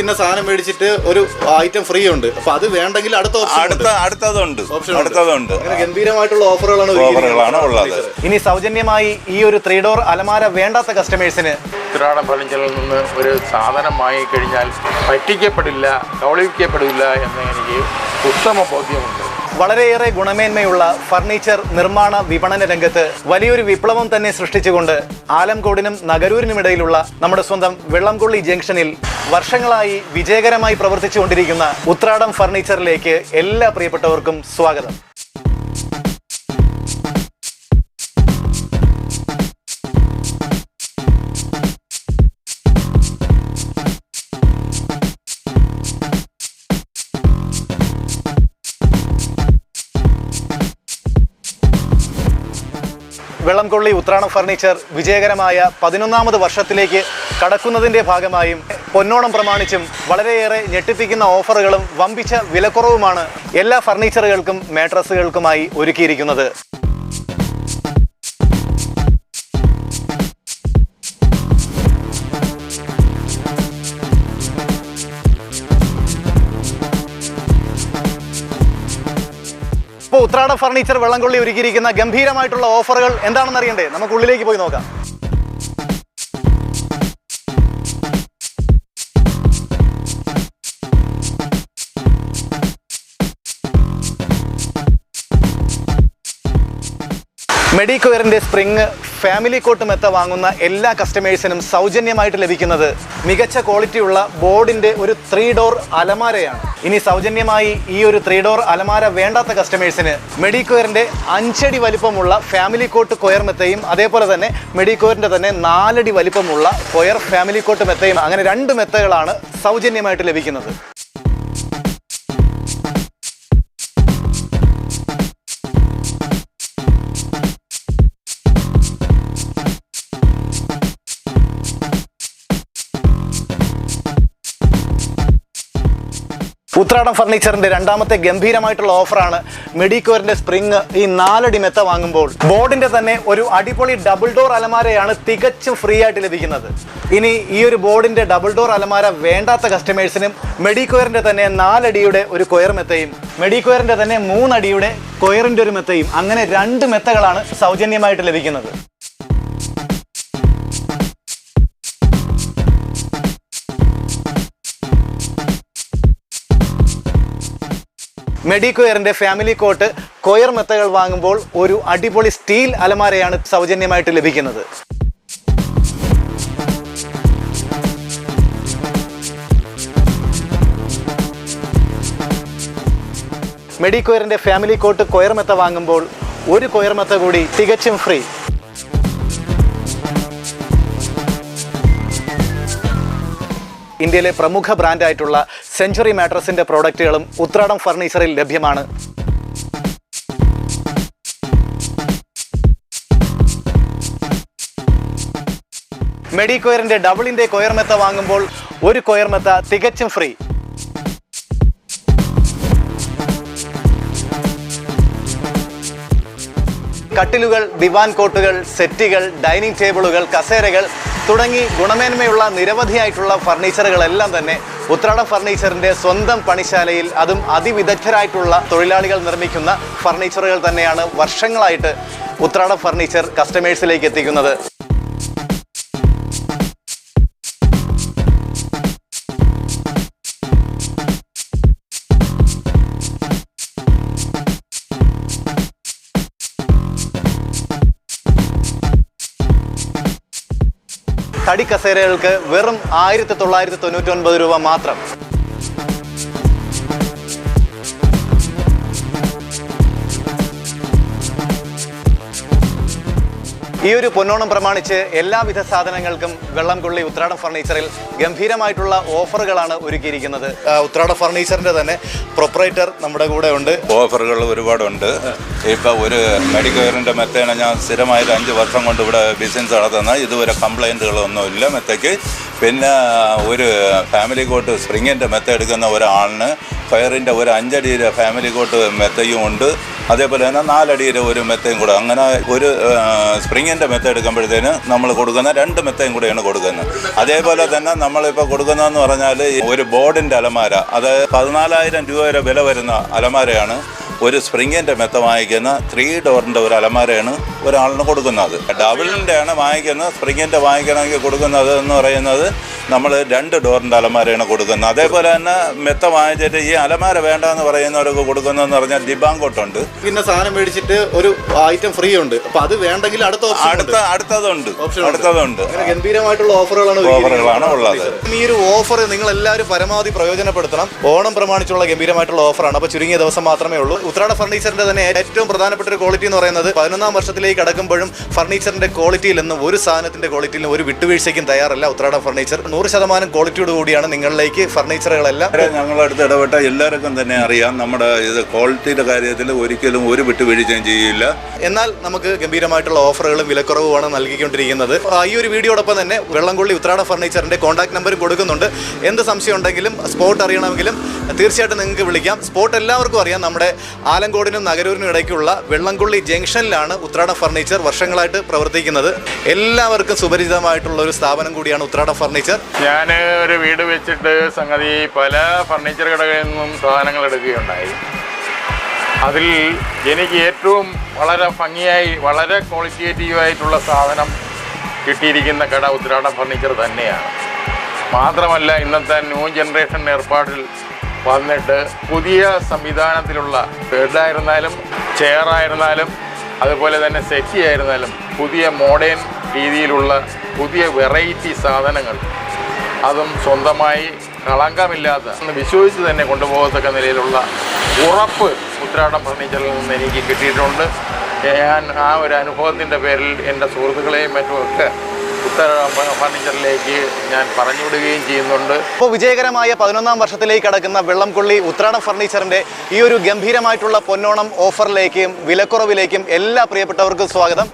പിന്നെ സാധനം മേടിച്ചിട്ട് ഒരു ഐറ്റം ഫ്രീ ഉണ്ട്. അപ്പൊ അത് വേണ്ടെങ്കിൽ അടുത്ത ഓപ്ഷൻ അടുത്ത അടുത്തതുണ്ട്. ഓപ്ഷൻ അടുത്തതുണ്ട്. അങ്ങനെ ഗംഭീരമായിട്ടുള്ള ഓഫറുകളാണ് ഓഫറുകളാണ് ഉള്ളത്. ഇനി സൗജന്യമായി ഈ ഒരു ത്രീ ഡോർ അലമാര വേണ്ടാത്ത കസ്റ്റമേഴ്സിന് ഉത്രാടം ഫർണിച്ചറിൽ നിന്ന് ഒരു സാധനം വാങ്ങിക്കഴിഞ്ഞാൽ പറ്റിക്കപ്പെടില്ല കൗളിക്കപ്പെടില്ല എന്ന് എനിക്ക് ഉത്തമ ബോധ്യമുണ്ട്. വളരെയേറെ ഗുണമേന്മയുള്ള ഫർണിച്ചർ നിർമ്മാണ വിപണന രംഗത്ത് വലിയൊരു വിപ്ലവം തന്നെ സൃഷ്ടിച്ചുകൊണ്ട് ആലംകോടിനും നഗരൂരിനുമിടയിലുള്ള നമ്മുടെ സ്വന്തം വെള്ളംകൊള്ളി ജംഗ്ഷനിൽ വർഷങ്ങളായി വിജയകരമായി പ്രവർത്തിച്ചുകൊണ്ടിരിക്കുന്ന ഉത്രാടം ഫർണിച്ചറിലേക്ക് എല്ലാ പ്രിയപ്പെട്ടവർക്കും സ്വാഗതം. വെള്ളംകൊള്ളി ഉത്രാണം ഫർണിച്ചർ വിജയകരമായ പതിനൊന്നാമത് വർഷത്തിലേക്ക് കടക്കുന്നതിന്റെ ഭാഗമായും പൊന്നോണം പ്രമാണിച്ചും വളരെയേറെ ഞെട്ടിപ്പിക്കുന്ന ഓഫറുകളും വമ്പിച്ച വിലക്കുറവുമാണ് എല്ലാ ഫർണിച്ചറുകൾക്കും മാട്രസുകൾക്കുമായി ഒരുക്കിയിരിക്കുന്നത്. ഇപ്പോൾ ഉത്രാട ഫർണിച്ചർ വെള്ളംകൊള്ളി ഒരുക്കിയിരിക്കുന്ന ഗംഭീരമായിട്ടുള്ള ഓഫറുകൾ എന്താണെന്ന് അറിയണ്ടേ? നമുക്ക് ഉള്ളിലേക്ക് പോയി നോക്കാം. മെഡിക്കോയറിന്റെ സ്പ്രിങ് ഫാമിലി കോട്ട് മെത്ത വാങ്ങുന്ന എല്ലാ കസ്റ്റമേഴ്സിനും സൗജന്യമായിട്ട് ലഭിക്കുന്നത് മികച്ച ക്വാളിറ്റിയുള്ള ബോർഡിന്റെ ഒരു ത്രീ ഡോർ അലമാരയാണ്. ഇനി സൗജന്യമായി ഈ ഒരു ത്രീ ഡോർ അലമാര വേണ്ടാത്ത കസ്റ്റമേഴ്സിന് മെഡിക്കോയറിന്റെ അഞ്ചടി വലിപ്പമുള്ള ഫാമിലി കോട്ട് കൊയർ മെത്തയും അതേപോലെ തന്നെ മെഡിക്കോയറിന്റെ തന്നെ നാലടി വലിപ്പമുള്ള കൊയർ ഫാമിലി കോട്ട് മെത്തയും അങ്ങനെ രണ്ട് മെത്തകളാണ് സൗജന്യമായിട്ട് ലഭിക്കുന്നത്. ഉത്രാടം ഫർണിച്ചറിന്റെ രണ്ടാമത്തെ ഗംഭീരമായിട്ടുള്ള ഓഫറാണ് മെഡിക്കോറിന്റെ സ്പ്രിങ് ഈ നാലടി മെത്ത വാങ്ങുമ്പോൾ ബോർഡിന്റെ തന്നെ ഒരു അടിപൊളി ഡബിൾ ഡോർ അലമാരയാണ് തികച്ചും ഫ്രീ ആയിട്ട് ലഭിക്കുന്നത്. ഇനി ഈ ഒരു ബോർഡിന്റെ ഡബിൾ ഡോർ അലമാര വേണ്ടാത്ത കസ്റ്റമേഴ്സിനും മെഡിക്കോയറിന്റെ തന്നെ നാലടിയുടെ ഒരു കൊയർ മെത്തയും മെഡിക്കോയറിന്റെ തന്നെ മൂന്നടിയുടെ കൊയറിന്റെ ഒരു മെത്തയും അങ്ങനെ രണ്ട് മെത്തകളാണ് സൗജന്യമായിട്ട് ലഭിക്കുന്നത്. മെഡിക്കോയറിന്റെ ഫാമിലി കോട്ട് കൊയർ മെത്തകൾ വാങ്ങുമ്പോൾ ഒരു അടിപൊളി സ്റ്റീൽ അലമാരയാണ് സൗജന്യമായിട്ട് ലഭിക്കുന്നത്. മെഡിക്വയറിന്റെ ഫാമിലി കോട്ട് കൊയർ മെത്ത വാങ്ങുമ്പോൾ ഒരു കൊയർ മെത്ത കൂടി തികച്ചും ഫ്രീ. ഇന്ത്യയിലെ പ്രമുഖ ബ്രാൻഡായിട്ടുള്ള സെഞ്ചുറി മാട്രസിന്റെ പ്രോഡക്റ്റുകളും ഉത്രാടം ഫർണിച്ചറിൽ ലഭ്യമാണ്. മെഡിക്കോയറിന്റെ ഡബിളിന്റെ കൊയർ മെത്ത വാങ്ങുമ്പോൾ ഒരു കൊയർ മെത്ത തികച്ചും ഫ്രീ. കട്ടിലുകൾ ദിവാൻ കോട്ടുകൾ സെറ്റുകൾ ഡൈനിങ് ടേബിളുകൾ കസേരകൾ തുടങ്ങി ഗുണമേന്മയുള്ള നിരവധിയായിട്ടുള്ള ഫർണിച്ചറുകളെല്ലാം തന്നെ ഉത്രാടം ഫർണിച്ചറിന്റെ സ്വന്തം പണിശാലയിൽ അതും അതിവിദഗ്ധരായിട്ടുള്ള തൊഴിലാളികൾ നിർമ്മിക്കുന്ന ഫർണിച്ചറുകൾ തന്നെയാണ് വർഷങ്ങളായിട്ട് ഉത്രാടം ഫർണിച്ചർ കസ്റ്റമേഴ്സിലേക്ക് എത്തിക്കുന്നത്. തടി കസേരകൾക്ക് വെറും ആയിരത്തി തൊള്ളായിരത്തി തൊണ്ണൂറ്റി ഒൻപത് രൂപ മാത്രം. ഈ ഒരു പൊന്നോണം പ്രമാണിച്ച് എല്ലാവിധ സാധനങ്ങൾക്കും വെള്ളം കൊള്ളി ഉത്രാടം ഫർണിച്ചറിൽ ഗംഭീരമായിട്ടുള്ള ഓഫറുകളാണ് ഒരുക്കിയിരിക്കുന്നത്. ഉത്രാടം ഫർണിച്ചറിന്റെ തന്നെ പ്രൊപ്പറേറ്റർ നമ്മുടെ കൂടെ ഉണ്ട്. ഓഫറുകൾ ഒരുപാടുണ്ട്. ഇപ്പം ഒരു മെഡിക്കോറിന്റെ മെത്തേണ ഞാൻ സ്ഥിരമായിട്ട് അഞ്ച് വർഷം കൊണ്ട് ഇവിടെ ബിസിനസ് നടത്തുന്ന ഇതുവരെ കംപ്ലൈന്റുകളൊന്നുമില്ല മെത്തയ്ക്ക് പിന്നെ ഒരു ഫാമിലി കോട്ട് സ്പ്രിങ്ങിന്റെ മെത്ത എടുക്കുന്ന ഒരാളിന് ഫയറിന്റെ ഒരു അഞ്ചടിയിലെ ഫാമിലി കോട്ട് മെത്തയും ഉണ്ട്. അതേപോലെ തന്നെ നാലടിയുടെ ഒരു മെത്തയും കൂടെ. അങ്ങനെ ഒരു സ്പ്രിങ്ങിന്റെ മെത്ത എടുക്കുമ്പോഴത്തേന് നമ്മൾ കൊടുക്കുന്ന രണ്ട് മെത്തയും കൂടെയാണ് കൊടുക്കുന്നത്. അതേപോലെ തന്നെ നമ്മളിപ്പോൾ കൊടുക്കുന്നതെന്ന് പറഞ്ഞാൽ ഒരു ബോർഡിന്റെ അലമാര അത് പതിനാലായിരം രൂപ വരെ വില വരുന്ന അലമാരയാണ് ഒരു സ്പ്രിങ്ങിന്റെ മെത്ത വാങ്ങിക്കുന്ന ത്രീ ഡോറിന്റെ ഒരു അലമാരയാണ് ഒരാളിന് കൊടുക്കുന്നത്. ഡബിളിന്റെ ആണ് വാങ്ങിക്കുന്നത് സ്പ്രിങ്ങിന്റെ വാങ്ങിക്കണമെങ്കിൽ കൊടുക്കുന്നത് എന്ന് പറയുന്നത് നമ്മൾ രണ്ട് ഡോറിന്റെ അലമാരയാണ് കൊടുക്കുന്നത്. അതേപോലെ തന്നെ മെത്ത വാങ്ങിച്ചിട്ട് ഈ അലമാര വേണ്ട എന്ന് പറയുന്നവർക്ക് കൊടുക്കുന്നതെന്ന് പറഞ്ഞാൽ ദിബാങ്കോട്ടുണ്ട് പിന്നെ സാധനം മേടിച്ചിട്ട് ഒരു ഐറ്റം ഫ്രീ ഉണ്ട്. അപ്പൊ അത് വേണ്ടെങ്കിൽ അടുത്ത അടുത്ത അടുത്തതുണ്ട്. അടുത്തതുണ്ട്. ഗംഭീരമായിട്ടുള്ള ഓഫറുകളാണ് ഓഫറുകളാണ് ഉള്ളത്. ഈ ഒരു ഓഫർ നിങ്ങൾ എല്ലാവരും പരമാവധി പ്രയോജനപ്പെടുത്തണം. ഓണം പ്രമാണിച്ചുള്ള ഗംഭീരമായിട്ടുള്ള ഓഫറാണ് അപ്പോൾ ചുരുങ്ങിയ ദിവസം മാത്രമേ ഉള്ളൂ. ഉത്രാട ഫർണിച്ചറിന്റെ തന്നെ ഏറ്റവും പ്രധാനപ്പെട്ട ഒരു ക്വാളിറ്റി എന്ന് പറയുന്നത് പതിനൊന്നാം വർഷത്തിലേക്ക് കടക്കുമ്പോഴും ഫർണിച്ചറിന്റെ ക്വാളിറ്റിയിൽ നിന്നും ഒരു സാധനത്തിന്റെ ക്വാളിറ്റിയിൽ ഒരു വിട്ടുവീഴ്ചയ്ക്കും തയ്യാറല്ല ഉത്രാട ഫർണിച്ചർ നൂറ് ശതമാനം ക്വാളിറ്റിയോട് കൂടിയാണ് നിങ്ങളിലേക്ക് ഫർണിച്ചറുകളെല്ലാം. ഞങ്ങളുടെ ഞങ്ങളടുത്ത് ഇടപെട്ട എല്ലാവർക്കും തന്നെ അറിയാം. നമ്മുടെ ഇത് ക്വാളിറ്റിയുടെ കാര്യത്തിൽ ഒരിക്കലും ഒരു വിട്ടുവീഴ്ചയും ചെയ്യില്ല. എന്നാൽ നമുക്ക് ഗംഭീരമായിട്ടുള്ള ഓഫറുകളും വിലക്കുറവുമാണ് നൽകിക്കൊണ്ടിരിക്കുന്നത്. ഈ ഒരു വീഡിയോടൊപ്പം തന്നെ വെള്ളംകൊള്ളി ഉത്രാട ഫർണിച്ചറിന്റെ കോൺടാക്ട് നമ്പറും കൊടുക്കുന്നുണ്ട്. എന്ത് സംശയം ഉണ്ടെങ്കിലും സ്പോട്ട് അറിയണമെങ്കിലും തീർച്ചയായിട്ടും നിങ്ങൾക്ക് വിളിക്കാം. സ്പോട്ട് എല്ലാവർക്കും അറിയാം. നമ്മുടെ ആലങ്കോടിനും നഗരൂരിനും ഇടയ്ക്കുള്ള വെള്ളംകൊള്ളി ജംഗ്ഷനിലാണ് ഉത്രാട ഫർണിച്ചർ വർഷങ്ങളായിട്ട് പ്രവർത്തിക്കുന്നത്. എല്ലാവർക്കും സുപരിചിതമായിട്ടുള്ള ഒരു സ്ഥാപനം കൂടിയാണ് ഉത്രാട ഫർണിച്ചർ. ഞാൻ ഒരു വീട് വെച്ചിട്ട് സംഗതി പല ഫർണിച്ചർ കടകളിൽ നിന്നും സാധനങ്ങൾ എടുക്കുകയുണ്ടായി. അതിൽ എനിക്ക് ഏറ്റവും വളരെ ഭംഗിയായി വളരെ ക്വാളിറ്റേറ്റീവായിട്ടുള്ള സാധനം കിട്ടിയിരിക്കുന്ന കട ഉത്തരാടം ഫർണിച്ചർ തന്നെയാണ്. മാത്രമല്ല ഇന്നത്തെ ന്യൂ ജനറേഷൻ ഏർപ്പാടിൽ വന്നിട്ട് പുതിയ സംവിധാനത്തിലുള്ള ബെഡായിരുന്നാലും ചെയറായിരുന്നാലും അതുപോലെ തന്നെ സെറ്റി ആയിരുന്നാലും പുതിയ മോഡേൺ രീതിയിലുള്ള പുതിയ വെറൈറ്റി സാധനങ്ങൾ അതും സ്വന്തമായി കളങ്കമില്ലാത്ത വിശ്വസിച്ച് തന്നെ കൊണ്ടുപോകത്തക്ക നിലയിലുള്ള ഉറപ്പ് ഉത്രാടം ഫർണിച്ചറിൽ നിന്ന് എനിക്ക് കിട്ടിയിട്ടുണ്ട്. ഞാൻ ആ ഒരു അനുഭവത്തിന്റെ പേരിൽ എന്റെ സുഹൃത്തുക്കളെയും മറ്റുമൊക്കെ ഫർണിച്ചറിലേക്ക് ഞാൻ പറഞ്ഞുവിടുകയും ചെയ്യുന്നുണ്ട്. ഇപ്പോൾ വിജയകരമായ പതിനൊന്നാം വർഷത്തിലേക്ക് കടക്കുന്ന വെള്ളംകൊള്ളി ഉത്രാട ഫർണിച്ചറിന്റെ ഈ ഒരു ഗംഭീരമായിട്ടുള്ള പൊന്നോണം ഓഫറിലേക്കും വിലക്കുറവിലേക്കും എല്ലാ പ്രിയപ്പെട്ടവർക്കും സ്വാഗതം.